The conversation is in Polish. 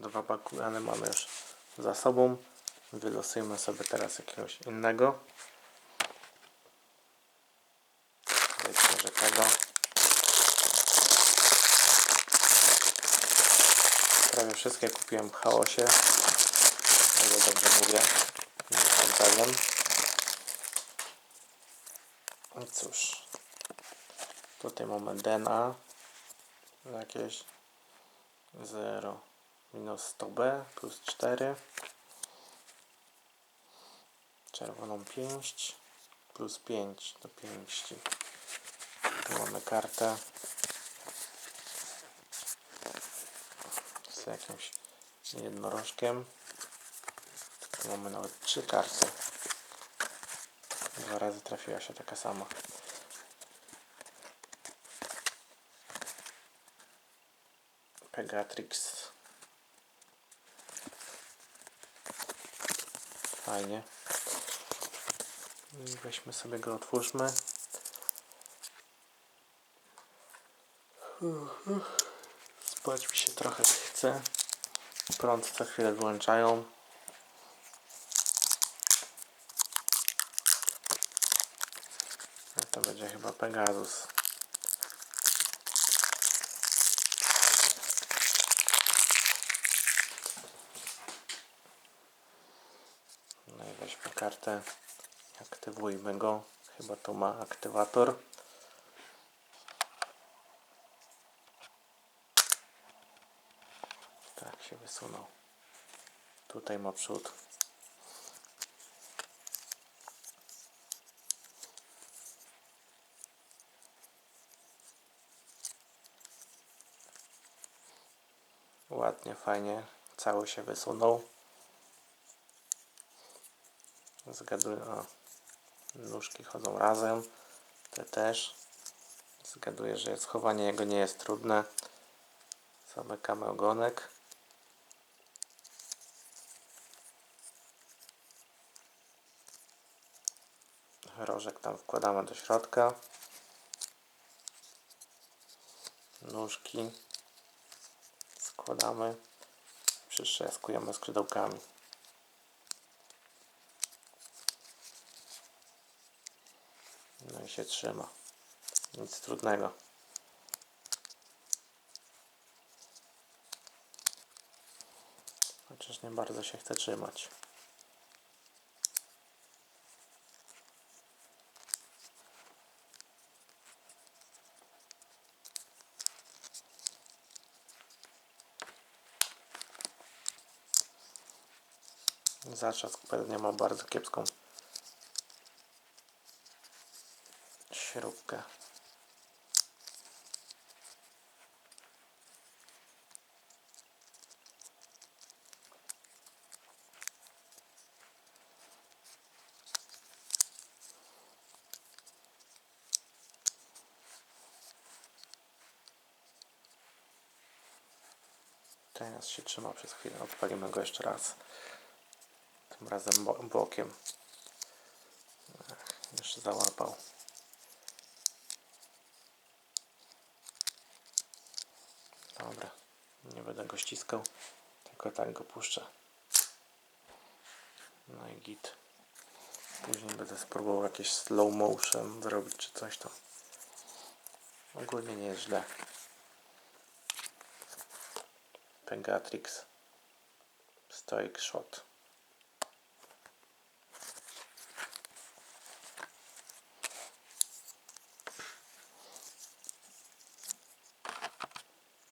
Dwa bakuany mamy już za sobą. Wylosujemy sobie teraz jakiegoś innego. Być może tego. Prawie wszystkie kupiłem w chaosie. O ile dobrze mówię. Nie. I cóż. Tutaj mamy DNA. Jakieś 0 minus 100b plus 4. Czerwoną pięść plus 5 do pięści. Tu mamy kartę z jakimś jednorożkiem. Tu mamy nawet trzy karty. Dwa razy trafiła się taka sama. Pegatrix. Fajnie. Weźmy sobie go, otwórzmy. Spać mi się trochę chce. Prąd co chwilę wyłączają. No to będzie chyba Pegasus. No i weźmy kartę. Aktywujmy go. Chyba to ma aktywator. Tak się wysunął. Tutaj ma przód. Ładnie, fajnie. Cały się wysunął. Zgaduję. O, nóżki chodzą razem. Te też. Zgaduję, że schowanie jego nie jest trudne. Zamykamy ogonek. Rożek tam wkładamy do środka. Nóżki składamy. Przytrzaskujemy skrzydełkami. No i się trzyma. Nic trudnego. Chociaż nie bardzo się chce trzymać. Zatrzask pewnie ma bardzo kiepską śrubkę. Teraz się trzyma przez chwilę. Odpalimy go jeszcze raz. Tym razem bo bokiem. Jeszcze załapał. Dobra, nie będę go ściskał, tylko tak go puszczę. No i git. Później będę spróbował jakieś slow motion zrobić czy coś tam. Ogólnie nie jest źle. Pegatrix Stoic Shot.